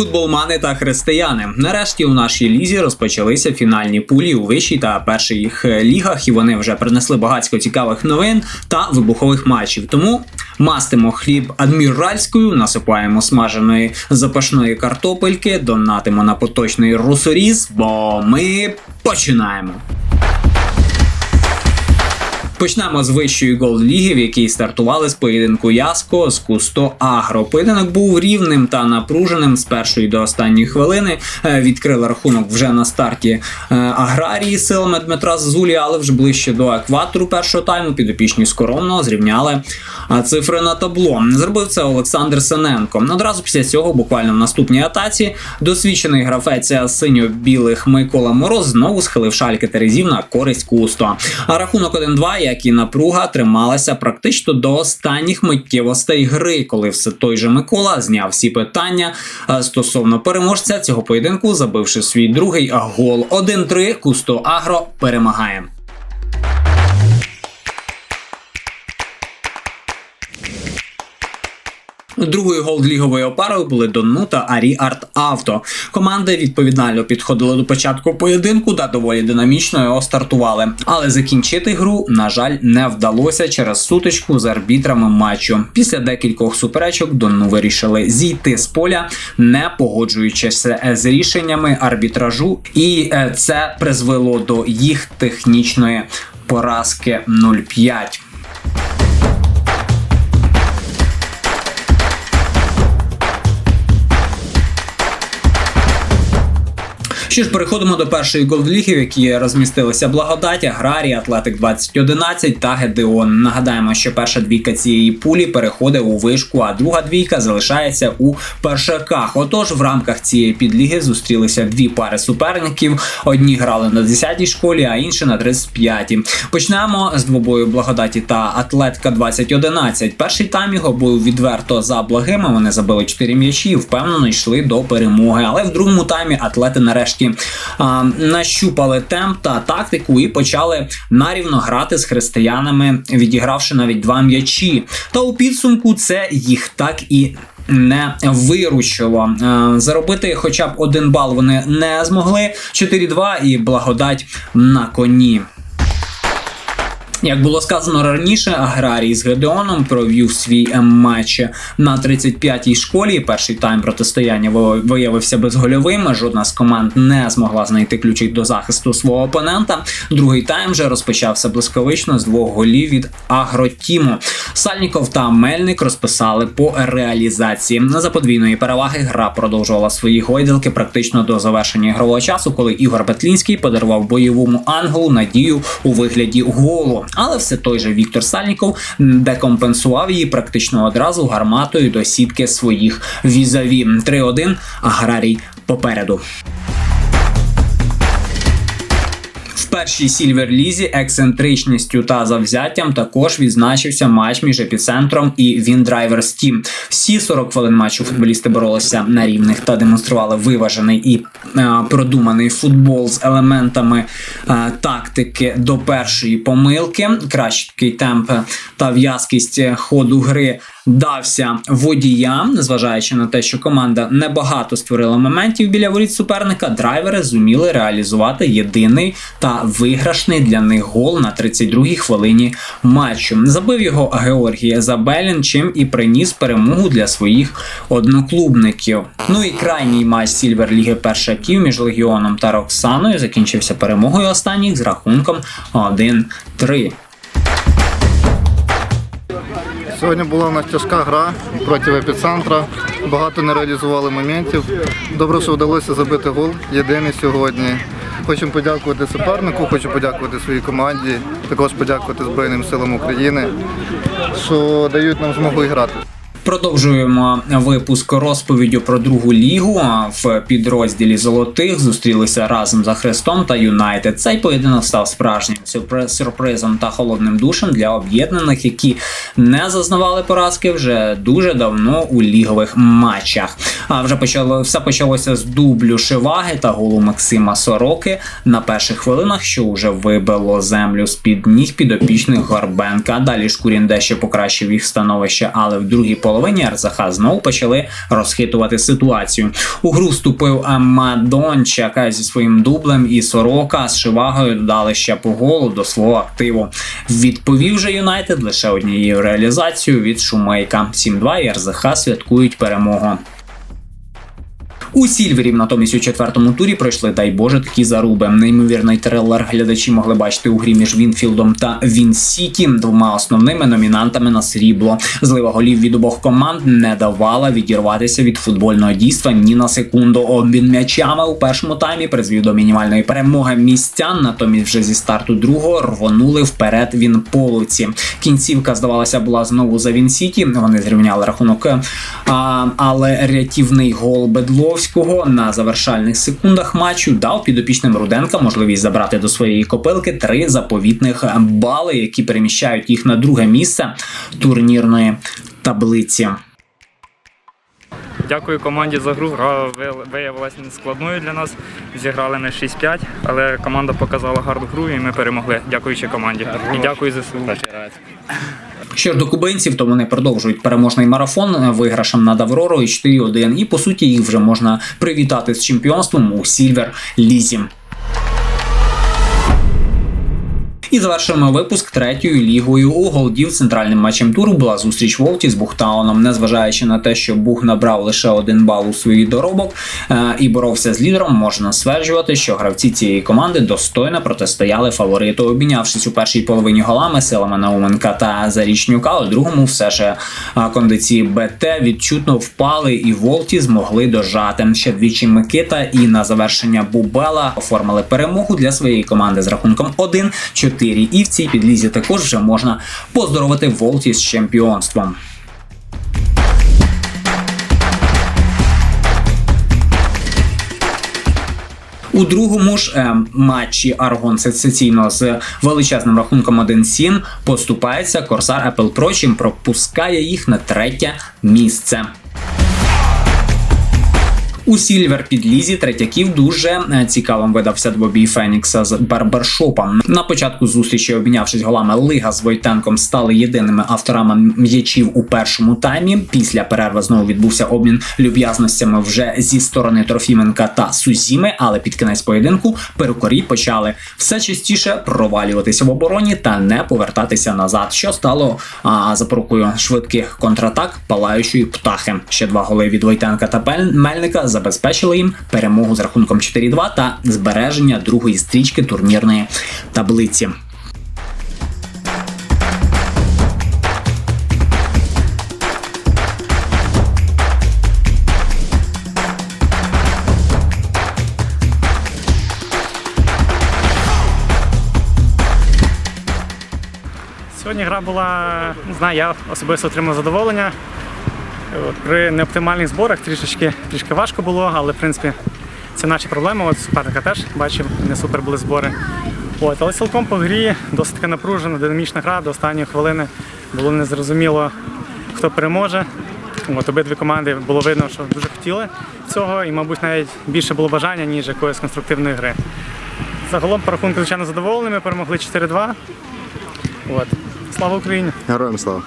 Футболмани та християни. Нарешті у нашій лізі розпочалися фінальні пулі у вищій та перших лігах, і вони вже принесли багатько цікавих новин та вибухових матчів. Тому мастимо хліб адміральською, насипаємо смаженої запашної картопельки, донатимо на поточний русоріз, бо ми починаємо. Почнемо з вищої гол ліги, в якій стартували з поєдинку Яско з Кусто Агро. Поєдинок був рівним та напруженим з першої до останньої хвилини. Е, Відкрили рахунок вже на старті е, аграрії силами Дмитра Зулі, але вже ближче до екватору першого тайму підопічні скоромно зрівняли е, цифри на табло. Зробив це Олександр Синенко. Одразу після цього, буквально в наступній атаці, досвідчений гравець синьо-білих Микола Мороз знову схилив шальки Терезів на користь Кусто. А рахунок 1-2, як і напруга, трималася практично до останніх миттєвостей гри, коли все той же Микола зняв всі питання е, стосовно переможця цього поєдинку, забивши свій другий гол. 1-3 Кусто Агро перемагає. Другою голдліговою парою були Донну та Арі Арт Авто. Команди відповідально підходили до початку поєдинку та доволі динамічно його стартували. Але закінчити гру, на жаль, не вдалося через сутичку з арбітрами матчу. Після декількох суперечок Донну вирішили зійти з поля, не погоджуючись з рішеннями арбітражу, і е, це призвело до їх технічної поразки 0-5. Що ж, переходимо до першої голдліги, в якій розмістилися Благодать, Аграрій, Атлетик 2011 та Гедеон. Нагадаємо, що перша двійка цієї пулі переходить у вишку, а друга двійка залишається у першаках. Отож, в рамках цієї підліги зустрілися дві пари суперників. Одні грали на 10-й школі, а інші на 35-й. Почнемо з двобою Благодаті та Атлетика 2011. Перший тайм його був відверто за благими. Вони забили 4 м'ячі і впевнено йшли до перемоги. Але в другому таймі атлети нарешті а, нащупали темп та тактику і почали нарівно грати з християнами, відігравши навіть два м'ячі. Та у підсумку це їх так і. Не виручило заробити хоча б один бал вони не змогли. 4-2 і благодать на коні. Як було сказано раніше, аграрій з Гедеоном провів свій матч на 35-й школі. Перший тайм протистояння виявився безгольовим. Жодна з команд не змогла знайти ключі до захисту свого опонента. Другий тайм вже розпочався блискавично з двох голів від агротіму. Сальніков та Мельник розписали по реалізації. За подвійної переваги гра продовжувала свої гойдалки практично до завершення ігрового часу, коли Ігор Петлінський подарував бойовому ангелу надію у вигляді голу. Але все той же Віктор Сальніков декомпенсував її практично одразу гарматою до сітки своїх візаві. 3-1 аграрій попереду. Першій сільверлізі ексцентричністю та завзяттям також відзначився матч між епіцентром і Віндрайверс Тім. Всі 40 хвилин матчу футболісти боролися на рівних та демонстрували виважений і е, продуманий футбол з елементами е, тактики до першої помилки. Кращий темп та в'язкість ходу гри дався водіям, незважаючи на те, що команда небагато створила моментів біля воріт суперника, драйвери зуміли реалізувати єдиний та виграшний для них гол на 32-й хвилині матчу. Забив його Георгій Забелін, чим і приніс перемогу для своїх одноклубників. Ну і крайній матч Сільвер Ліги першаків між Легіоном та Роксаною закінчився перемогою останніх з рахунком 1-3. Сьогодні була у нас тяжка гра проти епіцентра. Багато не реалізували моментів. Добре, що вдалося забити гол. Єдиний сьогодні. Хочемо подякувати супернику, хочу подякувати своїй команді, також подякувати Збройним силам України, що дають нам змогу грати. Продовжуємо випуск розповіддю про другу лігу. В підрозділі золотих зустрілися разом за Христом та Юнайтед. Цей поєдинок став справжнім сюрпризом та холодним душем для об'єднаних, які не зазнавали поразки вже дуже давно у лігових матчах. А вже почало все почалося з дублю Шиваги та голу Максима Сороки на перших хвилинах, що вже вибило землю з під ніг підопічних Горбенка. Далі Шкурін дещо покращив їх становище, але в другій половині половині РЗХ знову почали розхитувати ситуацію. У гру вступив Мадончак зі своїм дублем і Сорока з Шивагою додали ще по голу до свого активу. Відповів же Юнайтед лише однією реалізацією від Шумейка. 7-2 і РЗХ святкують перемогу. У Сільвері натомість у четвертому турі пройшли, дай Боже, такі заруби. Неймовірний трилер глядачі могли бачити у грі між Вінфілдом та Вінсіті, двома основними номінантами на срібло. Злива голів від обох команд не давала відірватися від футбольного дійства ні на секунду. Обмін м'ячами у першому таймі призвів до мінімальної перемоги містян. Натомість вже зі старту другого рвонули вперед Вінполуці. Кінцівка здавалося була знову за Вінсіті. Вони зрівняли рахунок, а, але рятівний гол Бедловського на завершальних секундах матчу дав підопічним Руденка можливість забрати до своєї копилки три заповітних бали, які переміщають їх на друге місце турнірної таблиці. Дякую команді за гру. Гра ви- виявилася нескладною для нас. Зіграли ми 6-5, але команда показала гарну гру і ми перемогли. Дякуючи команді. І дякую ЗСУ. Що до кубинців, то вони продовжують переможний марафон е, виграшем над Авророю 4-1. І по суті їх вже можна привітати з чемпіонством у Сільвер Лізі. І завершуємо випуск третьою лігою. У голдів центральним матчем туру була зустріч Волті з Бухтауном. Незважаючи на те, що Бух набрав лише один бал у свій доробок е, і боровся з лідером, можна стверджувати, що гравці цієї команди достойно протистояли фавориту. Обмінявшись у першій половині голами силами Науменка та Зарічнюка, у другому все ж е, кондиції БТ відчутно впали, і Волті змогли дожати. Ще двічі Микита і на завершення Бубела оформили перемогу для своєї команди з рахунком 1-4. І в цій підлізі також вже можна поздоровити Волті з чемпіонством. У другому ж е, матчі Аргон сенсаційно з величезним рахунком 1-7 поступається Корсар Apple Pro, чим пропускає їх на третє місце. У Сільвер підлізі третяків дуже е, цікавим видався двобій Фенікса з Барбершопом. На початку зустрічі, обмінявшись голами, Лига з Войтенком стали єдиними авторами м'ячів у першому таймі. Після перерви знову відбувся обмін люб'язностями вже зі сторони Трофіменка та Сузіми, але під кінець поєдинку перукорі почали все частіше провалюватися в обороні та не повертатися назад, що стало а, запорукою швидких контратак палаючої птахи. Ще два голи від Войтенка та Мельника забезпечили їм перемогу з рахунком 4-2 та збереження другої стрічки турнірної таблиці. Сьогодні гра була, не знаю, я особисто отримав задоволення. От, при неоптимальних зборах трішечки, трішки важко було, але в принципі це наші проблеми. От суперника теж бачив, не супер були збори. От, але цілком по грі досить таки напружена, динамічна гра до останньої хвилини було незрозуміло, хто переможе. От, обидві команди було видно, що дуже хотіли цього, і, мабуть, навіть більше було бажання, ніж якоїсь конструктивної гри. Загалом по рахунку, звичайно, задоволеними, перемогли 4-2. От. Слава Україні! Героям слава.